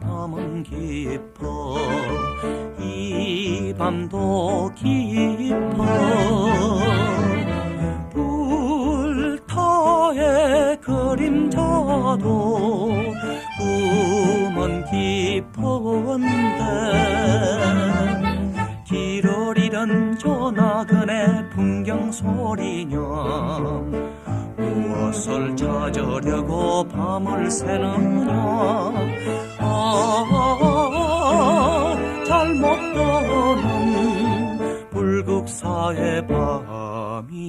밤은 깊어 이 밤도 깊어. 불타의 그림자도 꿈은 깊은데 길을 잃은 조나그네 풍경 소리냐 찾으려고 밤을 새느냐 아 잘못 떠난 불국사의 밤이여